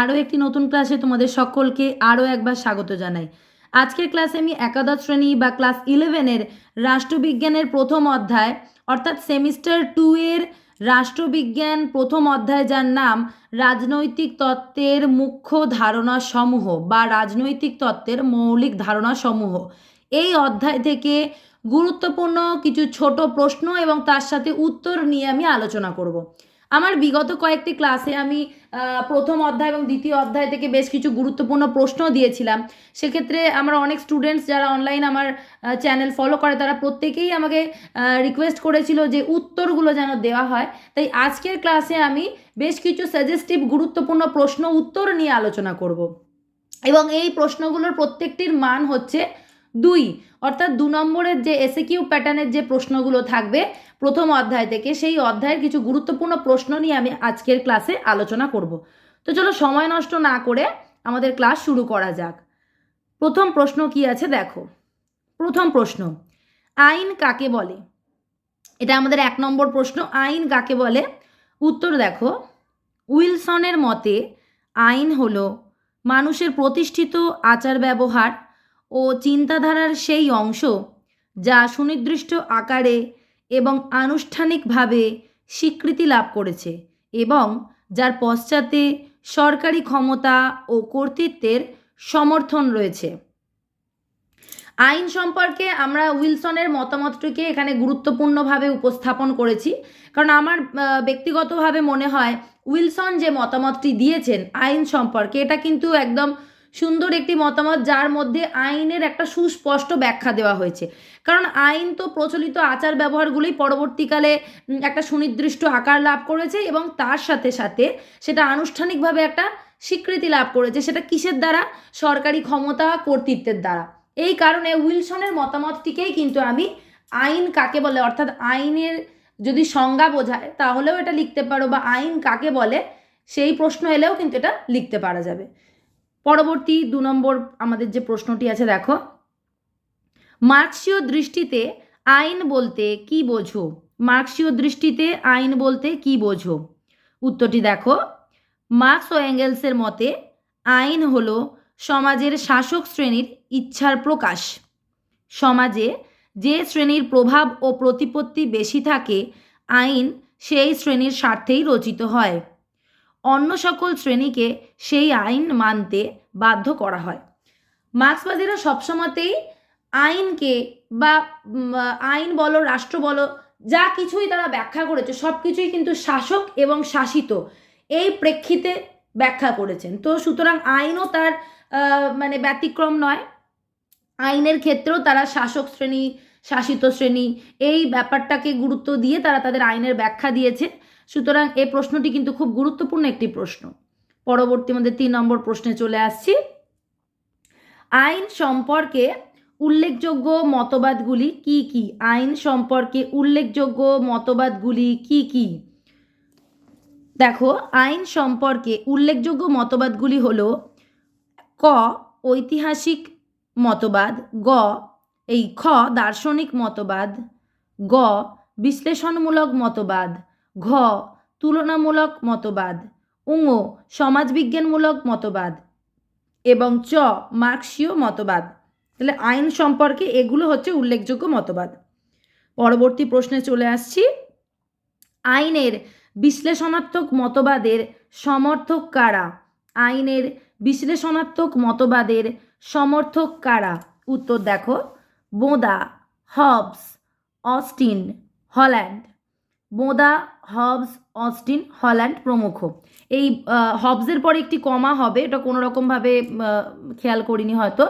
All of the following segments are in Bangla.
আরও একটি নতুন ক্লাসে তোমাদের সকলকে আরও একবার স্বাগত জানাই। আজকের ক্লাসে আমি একাদশ শ্রেণি বা ক্লাস ইলেভেনের রাষ্ট্রবিজ্ঞানের প্রথম অধ্যায়, অর্থাৎ সেমিস্টার টু এর রাষ্ট্রবিজ্ঞান প্রথম অধ্যায় যার নাম রাজনৈতিক তত্ত্বের মুখ্য ধারণা সমূহ বা রাজনৈতিক তত্ত্বের মৌলিক ধারণা সমূহ। এই অধ্যায় থেকে গুরুত্বপূর্ণ কিছু ছোট প্রশ্ন এবং তার সাথে উত্তর নিয়ে আমি আলোচনা করব। আমার বিগত কয়েকটি ক্লাসে আমি প্রথম অধ্যায় এবং দ্বিতীয় অধ্যায় থেকে বেশ কিছু গুরুত্বপূর্ণ প্রশ্ন দিয়েছিলাম। সেক্ষেত্রে আমার অনেক স্টুডেন্টস যারা অনলাইন আমার চ্যানেল ফলো করে, তারা প্রত্যেকেই আমাকে রিকোয়েস্ট করেছিল যে উত্তরগুলো যেন দেওয়া হয়। তাই আজকের ক্লাসে আমি বেশ কিছু সাজেস্টিভ গুরুত্বপূর্ণ প্রশ্ন উত্তর নিয়ে আলোচনা করব। এবং এই প্রশ্নগুলোর প্রত্যেকটির মান হচ্ছে দুই, অর্থাৎ দু নম্বরের যে এসে কিউ প্যাটার্নের যে প্রশ্নগুলো থাকবে প্রথম অধ্যায় থেকে, সেই অধ্যায়ের কিছু গুরুত্বপূর্ণ প্রশ্ন নিয়ে আমি আজকের ক্লাসে আলোচনা করব। তো চলো সময় নষ্ট না করে আমাদের ক্লাস শুরু করা যাক। প্রথম প্রশ্ন কি আছে দেখো। প্রথম প্রশ্ন, আইন কাকে বলে? এটা আমাদের এক নম্বর প্রশ্ন, আইন কাকে বলে? উত্তর দেখো, উইলসনের মতে আইন হলো মানুষের প্রতিষ্ঠিত আচার ব্যবহার ও চিন্তাধারার সেই অংশ যা সুনির্দিষ্ট আকারে এবং আনুষ্ঠানিকভাবে স্বীকৃতি লাভ করেছে এবং যার পশ্চাতে সরকারি ক্ষমতা ও কর্তৃত্বের সমর্থন রয়েছে। আইন সম্পর্কে আমরা উইলসনের মতামতটিকে এখানে গুরুত্বপূর্ণভাবে উপস্থাপন করেছি। কারণ আমার ব্যক্তিগতভাবে মনে হয় উইলসন যে মতামতটি দিয়েছেন আইন সম্পর্কে, এটা কিন্তু একদম সুন্দর একটি মতামত যার মধ্যে আইনের একটা সুস্পষ্ট ব্যাখ্যা দেওয়া হয়েছে। কারণ আইন তো প্রচলিত আচার ব্যবহারগুলোই পরবর্তীকালে একটা সুনির্দিষ্ট আকার লাভ করেছে এবং তার সাথে সাথে সেটা আনুষ্ঠানিকভাবে একটা স্বীকৃতি লাভ করেছে, সেটা কিসের দ্বারা? সরকারি ক্ষমতা কর্তৃত্বের দ্বারা। এই কারণে উইলসনের মতামতটিকেই কিন্তু আমি আইন কাকে বলে, অর্থাৎ আইনের যদি সংজ্ঞা বোঝায়, তাহলেও এটা লিখতে পারো, বা আইন কাকে বলে, সেই প্রশ্ন এলেও কিন্তু এটা লিখতে পারা যাবে। পরবর্তী দু নম্বর আমাদের যে প্রশ্নটি আছে, দেখো। মার্কসীয় দৃষ্টিতে আইন বলতে কি বোঝো? মার্কসীয় দৃষ্টিতে আইন বলতে কি বোঝো? উত্তরটি দেখো। মার্কস ও অ্যাঙ্গেলসের মতে আইন হল সমাজের শাসক শ্রেণির ইচ্ছার প্রকাশ। সমাজে যে শ্রেণির প্রভাব ও প্রতিপত্তি বেশি থাকে, আইন সেই শ্রেণির স্বার্থেই রচিত হয়। অন্য সকল শ্রেণীকে সেই আইন মানতে বাধ্য করা হয়। মার্ক্সবাদীরা সবসময়তেই আইনকে বা আইন বলো, রাষ্ট্র বলো, যা কিছুই তারা ব্যাখ্যা করেছে সব কিছুই কিন্তু শাসক এবং শাসিত এই প্রেক্ষিতে ব্যাখ্যা করেছেন। তো সুতরাং আইনও তার মানে ব্যতিক্রম নয়। আইনের ক্ষেত্রেও তারা শাসক শ্রেণি, শাসিত শ্রেণি, এই ব্যাপারটাকে গুরুত্ব দিয়ে তারা তাদের আইনের ব্যাখ্যা দিয়েছে। সুতরাং এই প্রশ্নটি কিন্তু খুব গুরুত্বপূর্ণ একটি প্রশ্ন। পরবর্তী আমাদের তিন নম্বর প্রশ্নে চলে আসছি। আইন সম্পর্কে উল্লেখযোগ্য মতবাদগুলি কি কি? আইন সম্পর্কে উল্লেখযোগ্য মতবাদগুলি কি কি? দেখো, আইন সম্পর্কে উল্লেখযোগ্য মতবাদগুলি হল ক, ঐতিহাসিক মতবাদ, গ, এই খ দার্শনিক মতবাদ, গ, বিশ্লেষণমূলক মতবাদ ঘ, তুলনামূলক মতবাদ। উঙ, সমাজবিজ্ঞানমূলক মতবাদ। এবং চ, মার্কসীয় মতবাদ। তাহলে আইন সম্পর্কে এগুলো হচ্ছে উল্লেখযোগ্য মতবাদ। পরবর্তী প্রশ্নে চলে আসছি। আইনের বিশ্লেষণাত্মক মতবাদের সমর্থক কারা? আইনের বিশ্লেষণাত্মক মতবাদের সমর্থক কারা? উত্তর দেখো। Bodin, Hobbes, Austin, Holland. Bodin Hobbes, Austin, Holland প্রমুখ। এই হবসের পরে একটি কমা হবে, এটা কোনো রকমভাবে খেয়াল করিনি হয়তো।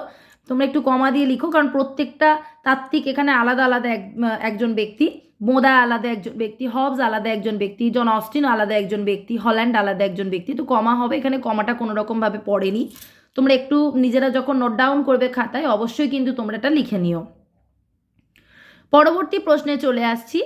তোমরা একটু কমা দিয়ে লিখো, কারণ প্রত্যেকটা তাত্ত্বিক এখানে আলাদা আলাদা এক একজন ব্যক্তি। বোঁদা আলাদা একজন ব্যক্তি, হবস আলাদা একজন ব্যক্তি, জন অস্টিন আলাদা একজন ব্যক্তি, হল্যান্ড আলাদা একজন ব্যক্তি। তো কমা হবে, এখানে কমাটা কোনো রকমভাবে পড়েনি। তোমরা একটু নিজেরা যখন নোট ডাউন করবে খাতায়, অবশ্যই কিন্তু তোমরা এটা লিখে নিও। পরবর্তী প্রশ্নে চলে আসছি।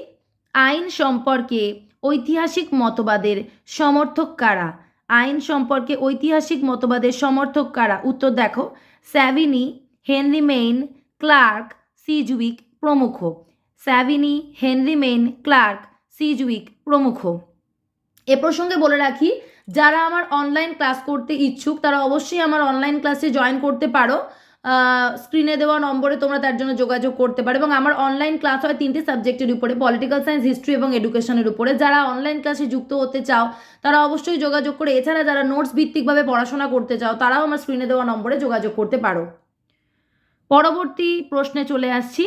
আইন সম্পর্কে ঐতিহাসিক মতবাদের সমর্থক কারা? আইন সম্পর্কে ঐতিহাসিক মতবাদের সমর্থক কারা? উত্তর দেখো। Savigny, Henry Maine, Clark, Sidgwick প্রমুখ। Savigny, Henry Maine, Clark, Sidgwick প্রমুখ। এ প্রসঙ্গে বলে রাখি, যারা আমার অনলাইন ক্লাস করতে ইচ্ছুক, তারা অবশ্যই আমার অনলাইন ক্লাসে জয়েন করতে পারো। স্ক্রিনে দেওয়া নম্বরে তোমরা তার জন্য যোগাযোগ করতে পারো এবং আমার অনলাইন ক্লাস হয় তিনটে সাবজেক্টের উপরে পলিটিক্যাল সায়েন্স হিস্ট্রি এবং এডুকেশনের উপরে। যারা অনলাইন ক্লাসে যুক্ত হতে চাও, তারা অবশ্যই যোগাযোগ করে। এছাড়া যারা নোটস ভিত্তিকভাবে পড়াশোনা করতে চাও, তারাও আমার স্ক্রিনে দেওয়া নম্বরে যোগাযোগ করতে পারো। পরবর্তী প্রশ্নে চলে আসছি।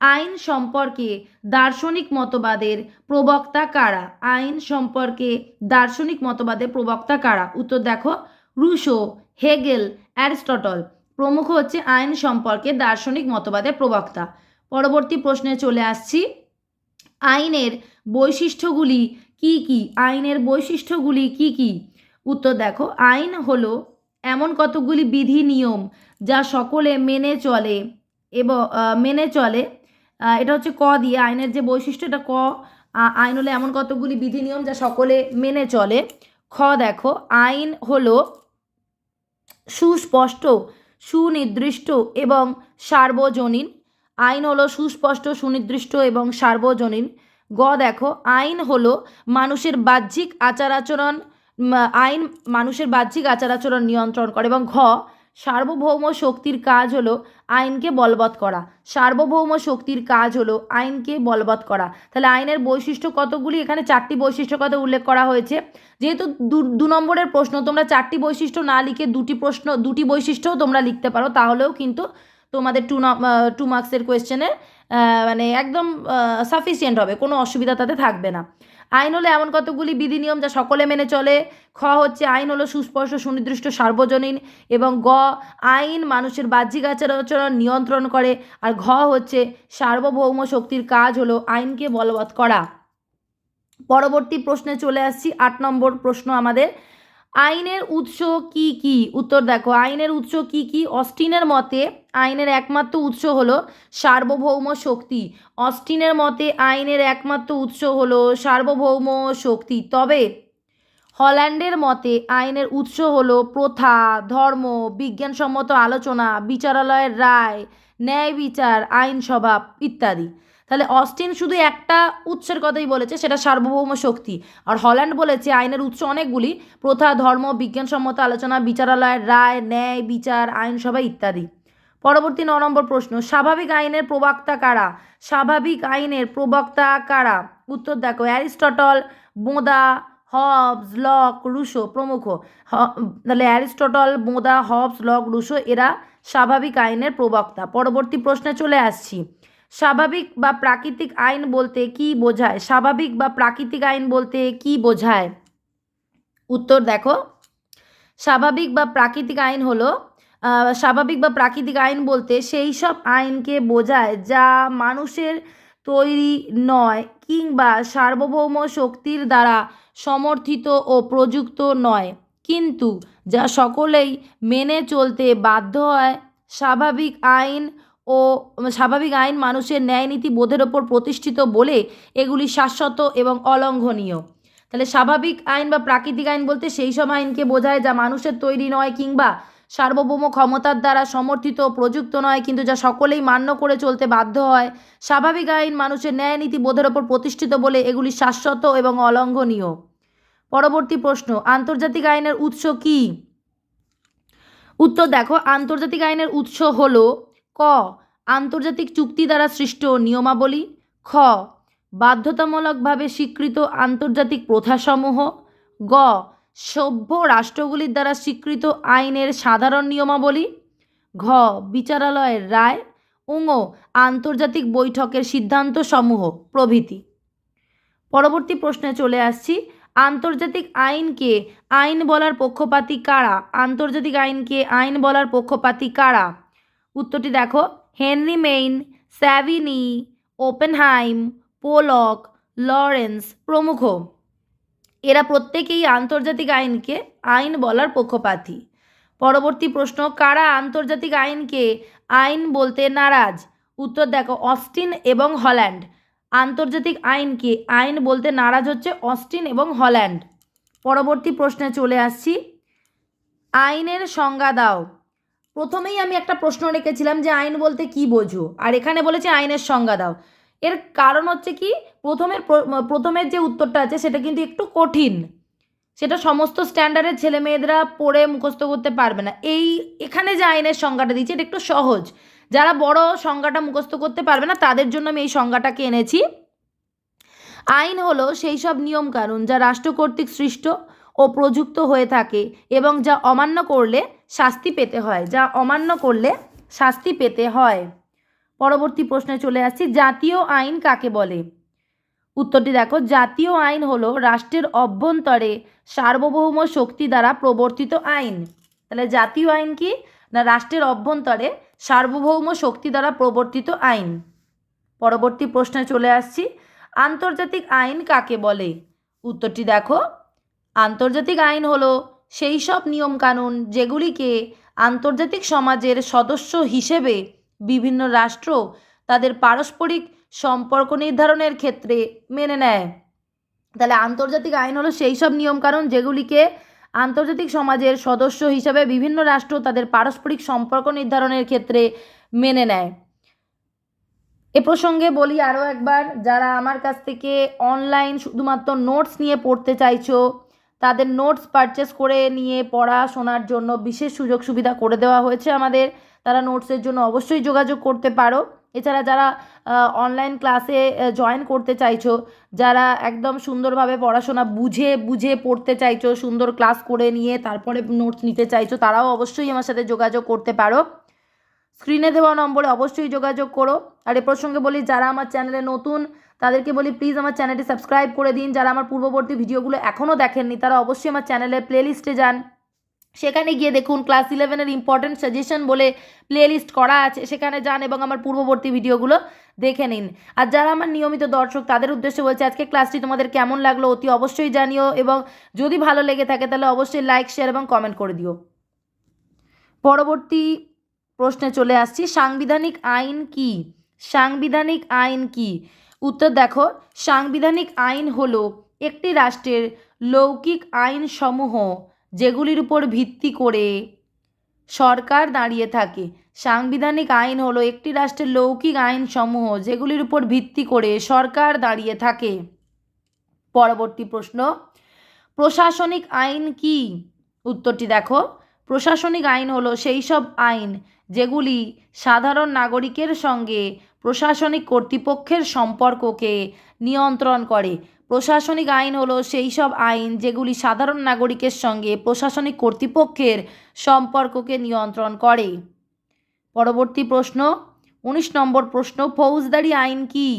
আইন সম্পর্কে দার্শনিক মতবাদের প্রবক্তা কারা? আইন সম্পর্কে দার্শনিক মতবাদের প্রবক্তা কারা? উত্তর দেখো, রুশো, হেগেল, অ্যারিস্টটল। প্রমুখ হচ্ছে আইন সম্পর্কে দার্শনিক মতবাদের প্রবক্তা। পরবর্তী প্রশ্নে চলে আসছি। আইনের বৈশিষ্ট্যগুলি কি কি? আইনের বৈশিষ্ট্যগুলি কি কি? উত্তর দেখো, আইন হলো এমন কতগুলি বিধি নিয়ম যা সকলে মেনে চলে এবং মেনে চলে। এটা হচ্ছে ক দিয়ে আইনের যে বৈশিষ্ট্য, এটা ক আইন হলো এমন কতগুলি বিধি নিয়ম যা সকলে মেনে চলে। খ দেখো, আইন হলো সুস্পষ্ট সুনির্দিষ্ট এবং সার্বজনীন। আইন হলো সুস্পষ্ট, সুনির্দিষ্ট এবং সার্বজনীন। গ, দেখো, আইন হলো মানুষের বাহ্যিক আচার আচরণ আইন মানুষের বাহ্যিক আচার আচরণ নিয়ন্ত্রণ করে এবং ঘ সার্বভৌম শক্তির কাজ হলো আইনকে বলবৎ করা। সার্বভৌম শক্তির কাজ হলো আইনকে বলবৎ করা। তাহলে আইনের বৈশিষ্ট্য কতগুলি? এখানে চারটি বৈশিষ্ট্য কথা উল্লেখ করা হয়েছে। যেহেতু দু নম্বরের প্রশ্ন, তোমরা চারটি বৈশিষ্ট্য না লিখে দুটি প্রশ্ন, দুটি বৈশিষ্ট্যও তোমরা লিখতে পারো, তাহলেও কিন্তু তোমাদের টু টু মার্কসের কোয়েশ্চেনে মানে একদম সাফিসিয়েন্ট হবে, কোনো অসুবিধা তাতে থাকবে না। আইন হলো এমন কতগুলি বিধি নিয়ম যা সকলে মেনে চলে। খ হচ্ছে আইন হলো সুস্পষ্ট সুনির্দিষ্ট, সার্বজনীন এবং গ, আইন মানুষের বাহ্যিক আচার আচরণ নিয়ন্ত্রণ করে আর ঘ হচ্ছে সার্বভৌম শক্তির কাজ হলো আইনকে বলবৎ করা। পরবর্তী প্রশ্নে চলে আসছি, আট নম্বর প্রশ্ন আমাদের। আইনের উৎস কি কি? উত্তর দেখো, আইনের উৎস কি কি? অস্টিনের মতে আইনের একমাত্র উৎস হলো সার্বভৌম শক্তি। অস্টিনের মতে আইনের একমাত্র উৎস হলো সার্বভৌম শক্তি। তবে হল্যান্ডের মতে আইনের উৎস হলো প্রথা, ধর্ম, বিজ্ঞানসম্মত আলোচনা, বিচারালয়ের রায়, ন্যায় বিচার আইনসভা ইত্যাদি। তাহলে অস্টিন শুধু একটা উৎসের কথাই বলেছে, সেটা সার্বভৌম শক্তি। আর হল্যান্ড বলেছে আইনের উৎস অনেকগুলি, প্রথা, ধর্ম, বিজ্ঞানসম্মত আলোচনা, বিচারালয়ের রায়, ন্যায় বিচার আইনসভা ইত্যাদি। পরবর্তী ন নম্বর প্রশ্ন, স্বাভাবিক আইনের প্রবক্তা কারা? স্বাভাবিক আইনের প্রবক্তা কারা? উত্তর দেখো, Aristotle, Bodin, Hobbes, Locke, Rousseau প্রমুখ। তাহলে Aristotle, Bodin, Hobbes, Locke, Rousseau এরা স্বাভাবিক আইনের প্রবক্তা। পরবর্তী প্রশ্নে চলে আসছি। স্বাভাবিক বা প্রাকৃতিক আইন বলতে কি বোঝায়? স্বাভাবিক বা প্রাকৃতিক আইন বলতে কি বোঝায়? উত্তর দেখো, স্বাভাবিক বা প্রাকৃতিক আইন হলো স্বাভাবিক বা প্রাকৃতিক আইন বলতে সেই সব আইনকে বোঝায় যা মানুষের তৈরি নয় কিংবা সার্বভৌম শক্তির দ্বারা সমর্থিত ও প্রযুক্ত নয়। কিন্তু যা সকলেই মেনে চলতে বাধ্য হয়, স্বাভাবিক আইন ও স্বাভাবিক আইন মানুষের ন্যায়নীতি বোধের ওপর প্রতিষ্ঠিত বলে এগুলি শাশ্বত এবং অলঙ্ঘনীয়। তাহলে স্বাভাবিক আইন বা প্রাকৃতিক আইন বলতে সেই সব আইনকে বোঝায় যা মানুষের তৈরি নয় কিংবা সার্বভৌম ক্ষমতার দ্বারা সমর্থিত প্রযুক্ত নয়, কিন্তু যা সকলেই মান্য করে চলতে বাধ্য হয়, স্বাভাবিক আইন মানুষের ন্যায় নীতি বোধের ওপর প্রতিষ্ঠিত বলে এগুলি শাশ্বত এবং অলঙ্ঘনীয়। পরবর্তী প্রশ্ন, আন্তর্জাতিক আইনের উৎস কি? উত্তর দেখো, আন্তর্জাতিক আইনের উৎস হল ক, আন্তর্জাতিক চুক্তি দ্বারা সৃষ্ট নিয়মাবলী, খ, বাধ্যতামূলকভাবে স্বীকৃত আন্তর্জাতিক প্রথাসমূহ, গ সভ্য রাষ্ট্রগুলির দ্বারা স্বীকৃত আইনের সাধারণ নিয়মাবলী, ঘ, বিচারালয়ের রায় উঙ আন্তর্জাতিক বৈঠকের সিদ্ধান্তসমূহ, প্রভৃতি। পরবর্তী প্রশ্নে চলে আসছি, আন্তর্জাতিক আইনকে আইন বলার পক্ষপাতি কারা? আন্তর্জাতিক আইনকে আইন বলার পক্ষপাতি কারা? উত্তরটি দেখো, Henry Maine, Savigny, Oppenheim, Pollock, Lawrence প্রমুখ। এরা প্রত্যেকেই আন্তর্জাতিক আইনকে আইন বলার পক্ষপাতী। পরবর্তী প্রশ্ন, কারা আন্তর্জাতিক আইনকে আইন বলতে নারাজ? উত্তর দেখো, অস্টিন এবং হল্যান্ড। আন্তর্জাতিক আইনকে আইন বলতে নারাজ হচ্ছে অস্টিন এবং হল্যান্ড। পরবর্তী প্রশ্নে চলে আসছি। আইনের সংজ্ঞা দাও। প্রথমেই আমি একটা প্রশ্ন রেখেছিলাম যে আইন বলতে কি বোঝো? আর এখানে বলেছে আইনের সংজ্ঞা দাও। এর কারণ হচ্ছে কি? প্রথমের প্রথমের যে উত্তরটা আছে সেটা কিন্তু একটু কঠিন। সেটা সমস্ত স্ট্যান্ডার্ডের ছেলে মেয়েদেরা পড়ে মুখস্থ করতে পারবে না। এই, এখানে যে আইনের সংজ্ঞাটা দিচ্ছি এটা একটু সহজ। যারা বড় সংজ্ঞাটা মুখস্থ করতে পারবে না, তাদের জন্য আমি এই সংজ্ঞাটাকে এনেছি। আইন হলো সেই সব নিয়ম নিয়মকানুন যা রাষ্ট্র কর্তৃক সৃষ্ট ও প্রযুক্ত হয়ে থাকে এবং যা অমান্য করলে শাস্তি পেতে হয়। যা অমান্য করলে শাস্তি পেতে হয়। পরবর্তী প্রশ্নে চলে আসছি, জাতীয় আইন কাকে বলে? উত্তরটি দেখো, জাতীয় আইন হলো রাষ্ট্রের অভ্যন্তরে সার্বভৌম শক্তি দ্বারা প্রবর্তিত আইন। তাহলে জাতীয় আইন কি? না রাষ্ট্রের অভ্যন্তরে সার্বভৌম শক্তি দ্বারা প্রবর্তিত আইন? পরবর্তী প্রশ্নে চলে আসছি, আন্তর্জাতিক আইন কাকে বলে? উত্তরটি দেখো, আন্তর্জাতিক আইন হলো সেই সব নিয়মকানুন যেগুলিকে আন্তর্জাতিক সমাজের সদস্য হিসেবে বিভিন্ন রাষ্ট্র তাদের পারস্পরিক সম্পর্ক নির্ধারণের ক্ষেত্রে মেনে নেয়। তাহলে আন্তর্জাতিক আইন হলো সেই সব নিয়মকানুন যেগুলিকে আন্তর্জাতিক সমাজের সদস্য হিসাবে বিভিন্ন রাষ্ট্র তাদের পারস্পরিক সম্পর্ক নির্ধারণের ক্ষেত্রে মেনে নেয়। এ প্রসঙ্গে বলি আরও একবার, যারা আমার কাছ থেকে অনলাইন শুধুমাত্র নোটস নিয়ে পড়তে চাইছো তাদের নোটস পারচেস করে নিয়ে পড়াশোনার জন্য বিশেষ সুযোগ সুবিধা করে দেওয়া হয়েছে আমাদের। তারা নোটসের জন্য অবশ্যই যোগাযোগ করতে পারো। এছাড়া যারা অনলাইন ক্লাসে জয়েন করতে চাইছো, যারা একদম সুন্দরভাবে পড়াশোনা বুঝে বুঝে পড়তে চাইছো, সুন্দর ক্লাস করে নিয়ে তারপরে নোটস নিতে চাইছো, তারাও অবশ্যই আমার সাথে যোগাযোগ করতে পারো। স্ক্রিনে দেওয়া নম্বরে অবশ্যই যোগাযোগ করো। আর এ প্রসঙ্গে বলি, যারা আমার চ্যানেলে নতুন তাদেরকে বলি প্লিজ আমার চ্যানেলটি সাবস্ক্রাইব করে দিন। যারা আমার পূর্ববর্তী ভিডিওগুলো এখনও দেখেননি, তারা অবশ্যই আমার চ্যানেলের প্লেলিস্টে যান। সেখানে গিয়ে দেখুন ক্লাস ইলেভেনের ইম্পর্টেন্ট সাজেশন বলে প্লেলিস্ট করা আছে, সেখানে যান এবং আমার পূর্ববর্তী ভিডিওগুলো দেখে নিন। আর যারা আমার নিয়মিত দর্শক, তাদের উদ্দেশ্যে বলছে, আজকে ক্লাসটি তোমাদের কেমন লাগল অতি অবশ্যই জানিও এবং যদি ভালো লেগে থাকে, তাহলে অবশ্যই লাইক শেয়ার এবং কমেন্ট করে দিও। পরবর্তী প্রশ্নে চলে আসছি, সাংবিধানিক আইন কি? সাংবিধানিক আইন কি? উত্তর দেখো, সাংবিধানিক আইন হলো একটি রাষ্ট্রের লৌকিক আইনসমূহ যেগুলির উপর ভিত্তি করে সরকার দাঁড়িয়ে থাকে। সাংবিধানিক আইন হলো একটি রাষ্ট্রের লৌকিক আইনসমূহ যেগুলির উপর ভিত্তি করে সরকার দাঁড়িয়ে থাকে। পরবর্তী প্রশ্ন, প্রশাসনিক আইন কি? উত্তরটি দেখো প্রশাসনিক আইন হলো সেই সব আইন যেগুলি সাধারণ নাগরিকের সঙ্গে প্রশাসনিক কর্তৃপক্ষের সম্পর্ককে নিয়ন্ত্রণ করে। প্রশাসনিক আইন হলো সেই সব আইন যেগুলি সাধারণ নাগরিকের সঙ্গে প্রশাসনিক কর্তৃপক্ষের সম্পর্ককে নিয়ন্ত্রণ করে। পরবর্তী প্রশ্ন, উনিশ নম্বর প্রশ্ন, ফৌজদারি আইন কি?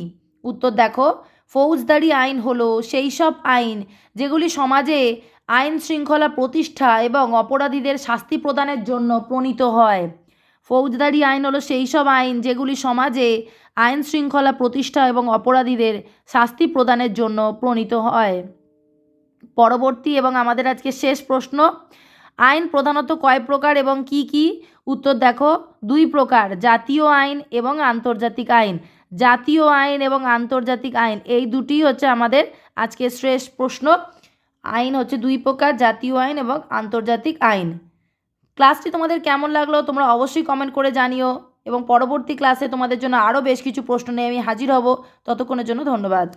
উত্তর দেখো, ফৌজদারি আইন হলো সেই সব আইন যেগুলি সমাজে আইন শৃঙ্খলা প্রতিষ্ঠা এবং অপরাধীদের শাস্তি প্রদানের জন্য প্রণীত হয়। ফৌজদারি আইন হলো সেই সব আইন যেগুলি সমাজে আইন শৃঙ্খলা প্রতিষ্ঠা এবং অপরাধীদের শাস্তি প্রদানের জন্য প্রণীত হয়। পরবর্তী এবং আমাদের আজকে শেষ প্রশ্ন, আইন প্রধানত কয় প্রকার এবং কি কি? উত্তর দেখো, দুই প্রকার, জাতীয় আইন এবং আন্তর্জাতিক আইন। জাতীয় আইন এবং আন্তর্জাতিক আইন, এই দুটি হচ্ছে আমাদের আজকে শেষ প্রশ্ন। আইন হচ্ছে দুই প্রকার, জাতীয় আইন এবং আন্তর্জাতিক আইন। ক্লাসটি তোমাদের কেমন লাগল তোমরা অবশ্যই কমেন্ট করে জানিও। এবং পরবর্তী ক্লাসে তোমাদের জন্য আরও বেশ কিছু প্রশ্ন নিয়ে আমি হাজির হব। ততক্ষণের জন্য ধন্যবাদ।